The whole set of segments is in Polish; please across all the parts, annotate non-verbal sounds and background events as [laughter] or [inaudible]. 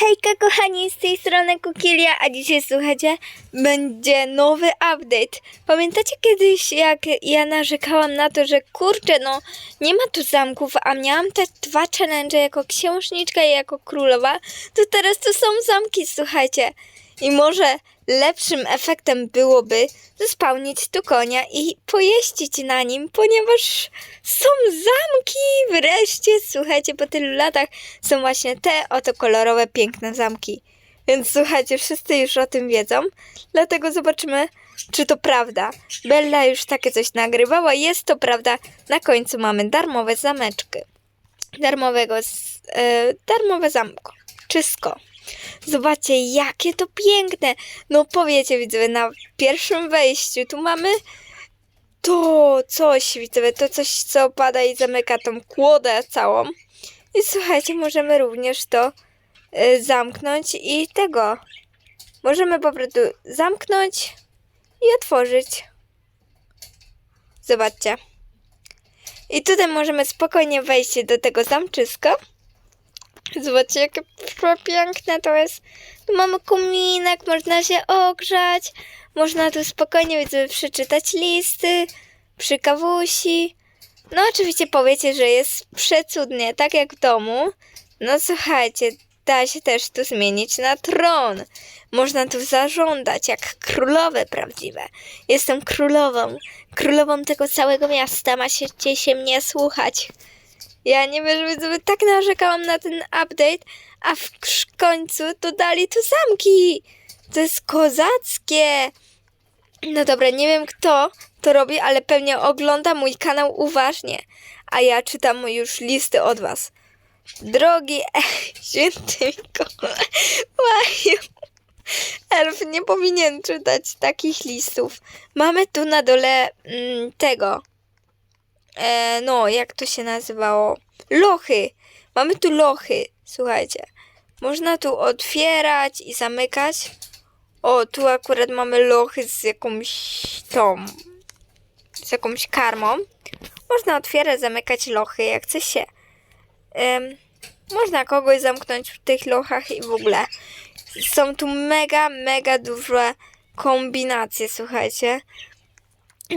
Hejka kochani, z tej strony Kukilia, a dzisiaj słuchajcie, będzie nowy update. Pamiętacie kiedyś jak ja narzekałam na to, że kurczę no nie ma tu zamków, a miałam te dwa challenge jako księżniczka i jako królowa, to teraz to są zamki, słuchajcie. I może lepszym efektem byłoby zespałnić tu konia i pojeździć na nim, ponieważ są zamki wreszcie, słuchajcie, po tylu latach są właśnie te oto kolorowe, piękne zamki. Więc słuchajcie, wszyscy już o tym wiedzą, dlatego zobaczymy, czy to prawda. Bella już takie coś nagrywała, jest to prawda. Na końcu mamy darmowe zameczki. Darmowego, z- e, darmowe zamko. Czysko. Zobaczcie, jakie to piękne. No powiecie, widzowie, na pierwszym wejściu tu mamy to coś, widzowie, to coś, co opada i zamyka tą kłodę całą. I słuchajcie, możemy również to y, zamknąć i tego. Możemy po prostu zamknąć i otworzyć. Zobaczcie. I tutaj możemy spokojnie wejść do tego zamczyska. Zobaczcie, jakie piękne to jest. Tu mamy kominek, można się ogrzać. Można tu spokojnie widzę, przeczytać listy przy kawusi. No oczywiście powiecie, że jest przecudnie, tak jak w domu. No słuchajcie, da się też tu zmienić na tron. Można tu zażądać, jak królowe prawdziwe. Jestem królową, królową tego całego miasta, macie się mnie słuchać. Ja nie wiem, że widzowie, tak narzekałam na ten update, a w końcu dodali tu zamki. To jest kozackie. No dobra, nie wiem kto to robi, ale pewnie ogląda mój kanał uważnie. A ja czytam już listy od was. Drogi [laughs] święty Mikołaju. Elf nie powinien czytać takich listów. Mamy tu na dole mm, tego. E, no, jak to się nazywało? Lochy. Mamy tu lochy. Słuchajcie. Można tu otwierać i zamykać. O, tu akurat mamy lochy z jakąś tą, z jakąś karmą. Można otwierać, zamykać lochy, jak chce się. Em, można kogoś zamknąć w tych lochach i w ogóle. Są tu mega, mega duże kombinacje, słuchajcie.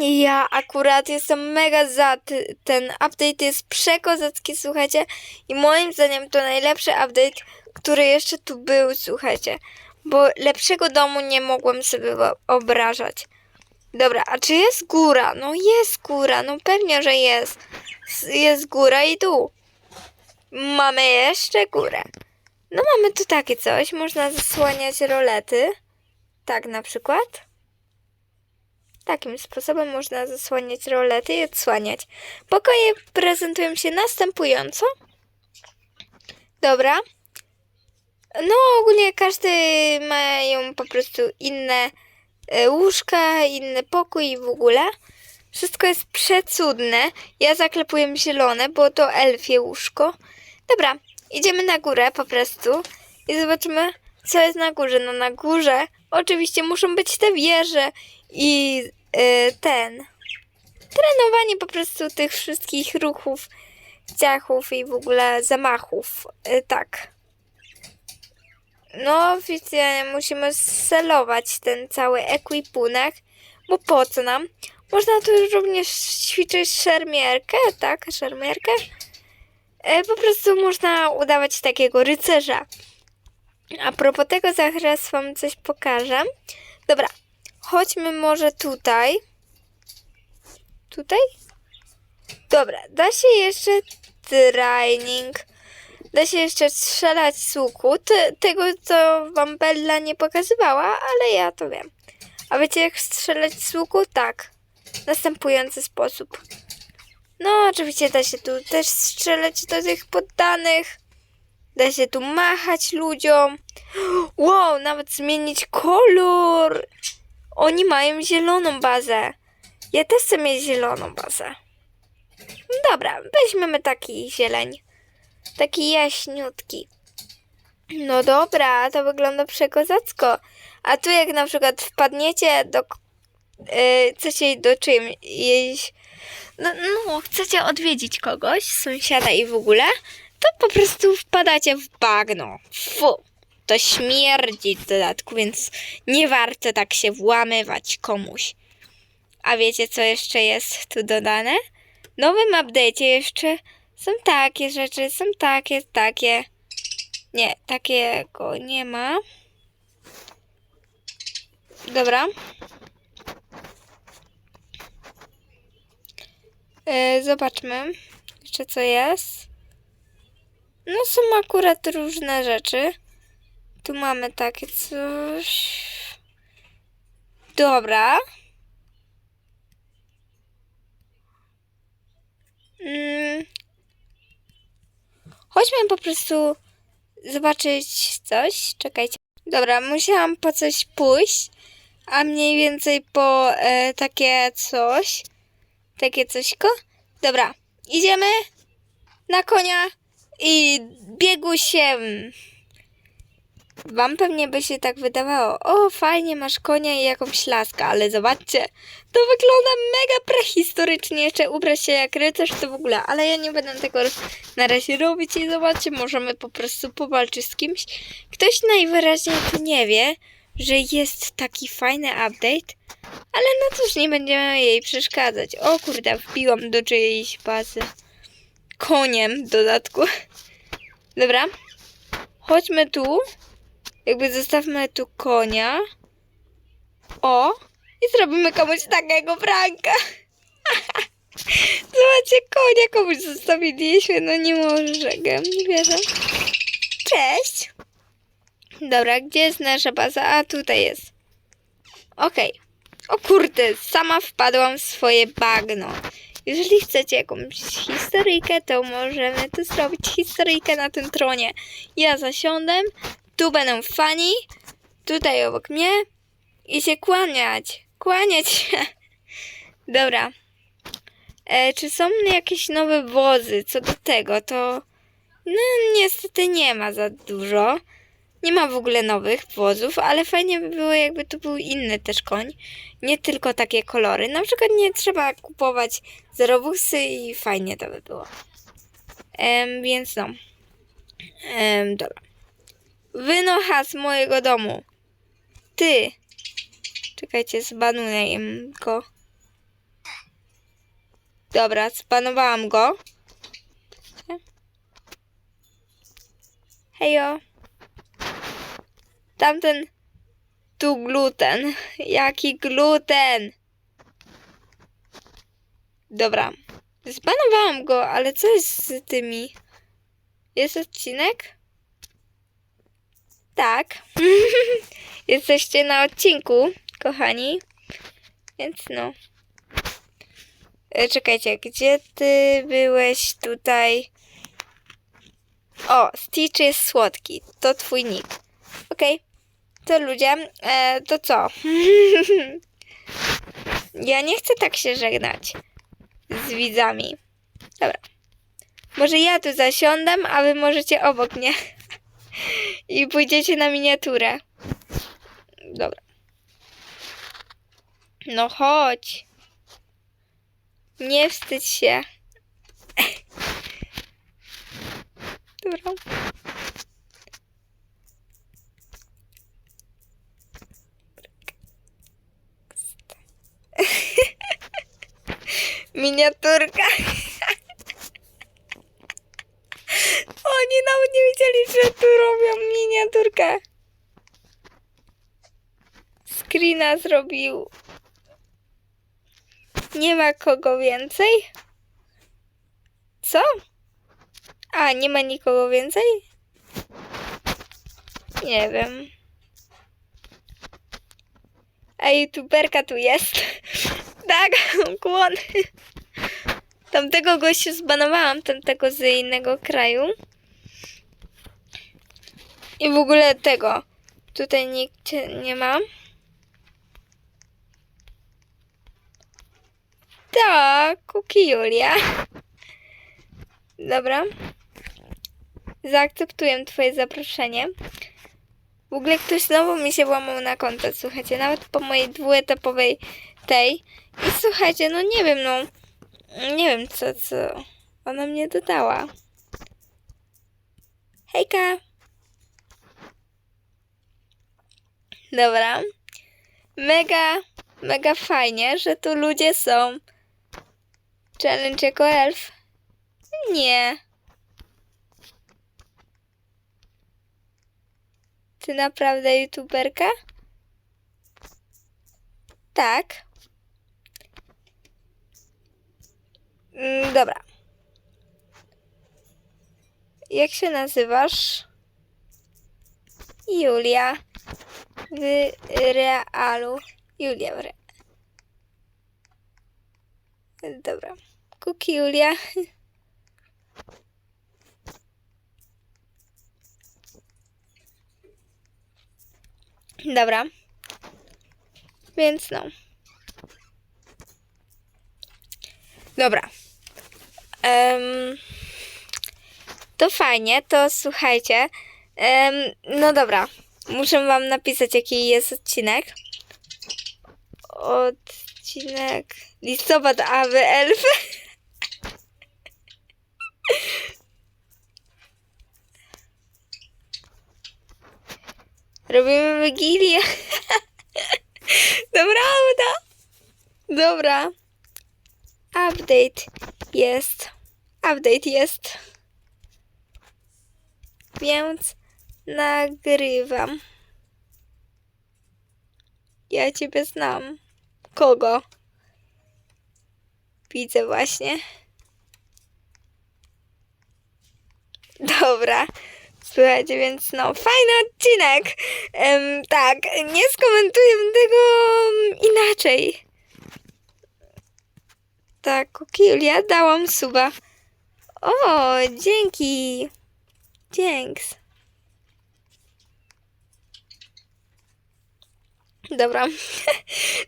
Ja akurat jestem mega za ty, ten update jest przekozacki, słuchajcie. I moim zdaniem to najlepszy update, który jeszcze tu był, słuchajcie. Bo lepszego domu nie mogłem sobie wyobrażać. Dobra, a czy jest góra? No jest góra, no pewnie, że jest. Jest góra i dół. Mamy jeszcze górę. No mamy tu takie coś, można zasłaniać rolety. Tak na przykład. Takim sposobem można zasłaniać rolety i odsłaniać. Pokoje prezentują się następująco. Dobra. No ogólnie każdy mają po prostu inne e, łóżka, inny pokój i w ogóle. Wszystko jest przecudne. Ja zaklepuję zielone, bo to elfie łóżko. Dobra, idziemy na górę po prostu i zobaczymy, co jest na górze. No na górze oczywiście muszą być te wieże i e, ten trenowanie po prostu tych wszystkich ruchów, ciachów i w ogóle zamachów. E, tak. No, oficjalnie musimy selować ten cały ekwipunek, bo po co nam? Można tu również ćwiczyć szermierkę, tak? Szermierkę. E, po prostu można udawać takiego rycerza. A propos tego, zaraz wam coś pokażę. Dobra, chodźmy może tutaj. Tutaj? Dobra, da się jeszcze training. Da się jeszcze strzelać z łuku. Te, tego, co wam Bella nie pokazywała, ale ja to wiem. A wiecie, jak strzelać z łuku? Tak. W następujący sposób. No, oczywiście da się tu też strzelać do tych poddanych. Da się tu machać ludziom. [gasps] Wow, nawet zmienić kolor. Oni mają zieloną bazę. Ja też chcę mieć zieloną bazę. Dobra, weźmiemy taki zieleń. Taki jaśniutki. No dobra, to wygląda przekozacko. A tu jak na przykład wpadniecie do... Yy, chcecie do czyjś... No, no, chcecie odwiedzić kogoś, sąsiada i w ogóle, to po prostu wpadacie w bagno. Fu. To śmierdzi w dodatku, więc nie warto tak się włamywać komuś. A wiecie, co jeszcze jest tu dodane? W nowym update'cie jeszcze są takie rzeczy, są takie, takie. Nie, takiego nie ma. Dobra. E, zobaczmy jeszcze co jest. No są akurat różne rzeczy. Tu mamy takie coś. Dobra. Mm. Chodźmy po prostu zobaczyć coś. Czekajcie. Dobra, musiałam po coś pójść, a mniej więcej po e, takie coś. Takie cośko. Dobra, idziemy na konia i biegusiem. Wam pewnie by się tak wydawało. O, fajnie, masz konia i jakąś laskę, ale zobaczcie, to wygląda mega prehistorycznie. Jeszcze ubrać się jak rycerz to w ogóle, ale ja nie będę tego na razie robić i zobaczcie, możemy po prostu powalczyć z kimś. Ktoś najwyraźniej tu nie wie, że jest taki fajny update, ale no cóż, nie będziemy jej przeszkadzać. O kurde, wbiłam do czyjejś bazy. Koniem w dodatku. Dobra. Chodźmy tu. Jakby zostawmy tu konia. O! I zrobimy komuś takiego pranka. [laughs] Zobaczcie, konia komuś zostawiliśmy. No nie może, nie wierzę. Cześć. Dobra, gdzie jest nasza baza? A, tutaj jest. Okej. O kurde, sama wpadłam w swoje bagno. Jeżeli chcecie jakąś historyjkę, to możemy tu zrobić historyjkę na tym tronie. Ja zasiądę, tu będą fani, tutaj obok mnie i się kłaniać. Kłaniać się. [laughs] Dobra. E, czy są jakieś nowe wozy? Co do tego, to no niestety nie ma za dużo. Nie ma w ogóle nowych wozów, ale fajnie by było, jakby tu był inny też koń. Nie tylko takie kolory. Na przykład nie trzeba kupować zerowusy i fajnie to by było. Em, więc no. Dobra. Wynocha z mojego domu. Ty. Czekajcie, zbanuję go. Dobra, zbanowałam go. Hejo. Tamten. Tu gluten. Jaki gluten? Dobra. Zbanowałam go, ale co jest z tymi? Jest odcinek? Tak. [laughs] Jesteście na odcinku, kochani. Więc no. E, Czekajcie, gdzie ty byłeś tutaj? O, Stitch jest słodki. To twój nick. Okej. To ludzie, e, to co? [laughs] ja nie chcę tak się żegnać z widzami. Dobra. Może ja tu zasiądę, a wy możecie obok mnie. I pójdziecie na miniaturę. Dobra. No chodź. Nie wstydź się. Dobra. Miniaturka. [laughs] Oni nawet nie że tu robią miniaturkę. Screena zrobił. Nie ma kogo więcej? Co? A, nie ma nikogo więcej? Nie wiem. A youtuberka tu jest. [laughs] Tak, kłon. Tamtego gościu zbanowałam, tamtego z innego kraju. I w ogóle tego. Tutaj nikt nie ma. Tak, Kuki Julia. Dobra. Zaakceptuję twoje zaproszenie. W ogóle ktoś znowu mi się włamał na konto, słuchajcie, nawet po mojej dwuetapowej tej. I słuchajcie, no nie wiem, no. Nie wiem, co, co ona mnie dodała. Hejka! Dobra. Mega, mega fajnie, że tu ludzie są. Challenge jako elf? Nie. Ty naprawdę youtuberka? Tak. Mm, dobra. Jak się nazywasz? Julia. W realu. Julia re... Dobra. Kuki Julia. Dobra. Więc no. Dobra. Em, to fajnie, to słuchajcie. Em, no dobra. Muszę wam napisać, jaki jest odcinek. Odcinek listopad, a wy. [laughs] Robimy wigilię. [laughs] Dobra, uda. Dobra. Update jest. Update jest. Więc nagrywam. Ja ciebie znam. Kogo? Widzę właśnie. Dobra. Słuchajcie, więc no, fajny odcinek. Em, tak, nie skomentuję tego inaczej. Tak, Julia, dałam suba. O, dzięki. Thanks. Dobra.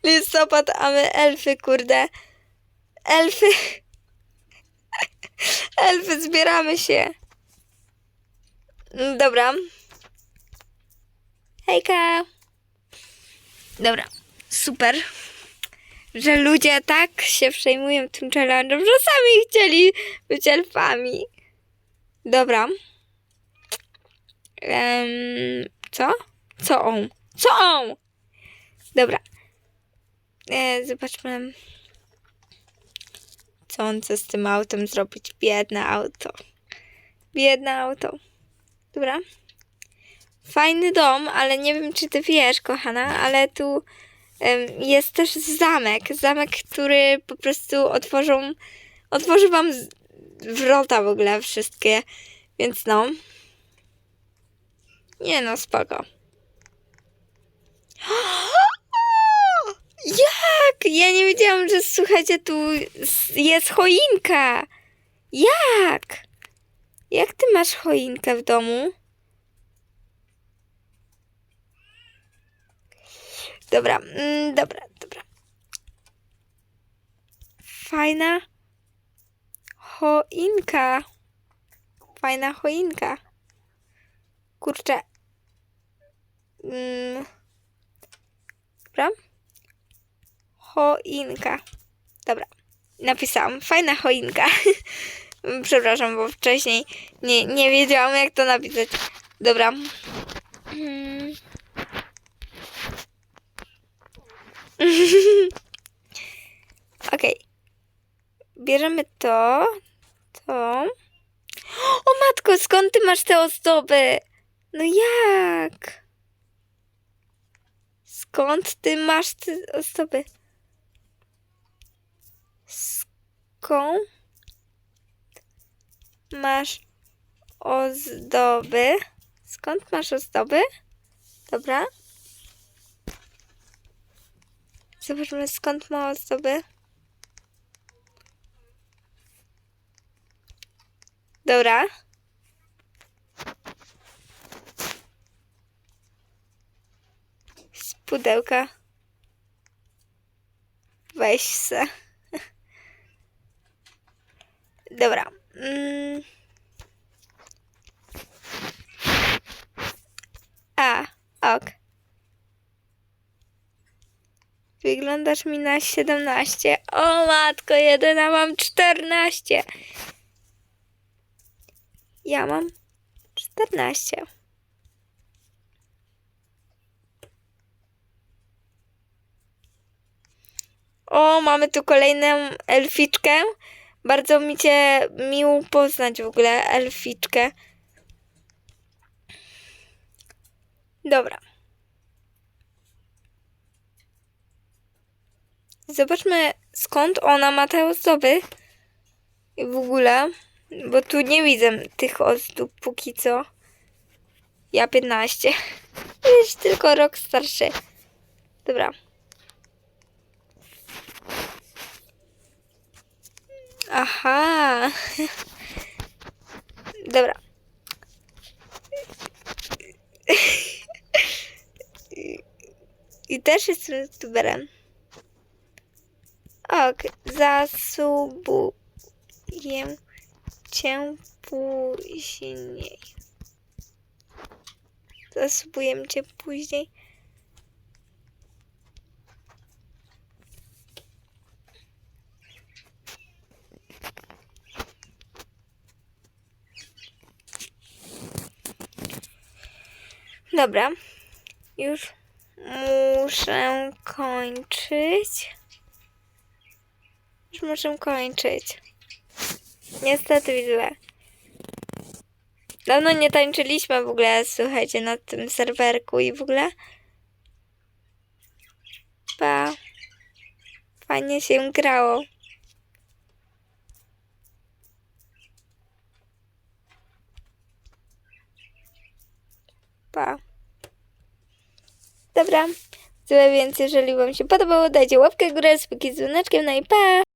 Listopad, a my elfy, kurde. Elfy. Elfy, zbieramy się. Dobra. Hejka. Dobra, super. Że ludzie tak się przejmują tym challenge'em, że sami chcieli być elfami. Dobra. Em, co? Co on? Co on? Dobra. E, zobaczmy. Co on chce z tym autem zrobić? Biedne auto. Biedne auto. Dobra. Fajny dom, ale nie wiem, czy ty wiesz, kochana, ale tu jest też zamek. Zamek, który po prostu otworzą, otworzy wam wrota w ogóle wszystkie. Więc no. Nie no, spoko. [gasps] Jak? Ja nie wiedziałam, że słuchajcie, tu jest choinka. Jak? Jak ty masz choinkę w domu? Dobra, mm, dobra, dobra. Fajna choinka. Fajna choinka. Kurczę. Mm. Dobra. Choinka. Dobra. Napisałam. Fajna choinka. [laughs] Przepraszam, bo wcześniej nie, nie wiedziałam, jak to napisać. Dobra. Mm. [laughs] Okej. Bierzemy to. To. O matko, skąd ty masz te ozdoby? No jak? Skąd ty masz te ozdoby? Skąd masz ozdoby? Skąd masz ozdoby? Dobra. Zobaczmy skąd ma ozdoby. Dobra. Z pudełka. Weź se. Dobra. Mm. A, ok. Wyglądasz mi na 17. O matko, jedyna mam 14. Ja mam 14. O, mamy tu kolejną elficzkę. Bardzo mi cię miło poznać w ogóle, elficzkę. Dobra. Zobaczmy, skąd ona ma te ozdoby. I w ogóle, bo tu nie widzę tych ozdób póki co. Ja 15. [laughs] Jest tylko rok starszy. Dobra. Aha. Dobra. I też jestem youtuberem. Ok, zasubuję cię później. Zasubuję cię później. Dobra, już muszę kończyć. Już muszę kończyć. Niestety widzę. Dawno nie tańczyliśmy w ogóle, słuchajcie, na tym serwerku i w ogóle. Pa. Fajnie się grało. Pa. Dobra. Tyle więc, jeżeli Wam się podobało, dajcie łapkę w górę z dzwoneczkiem, no i pa!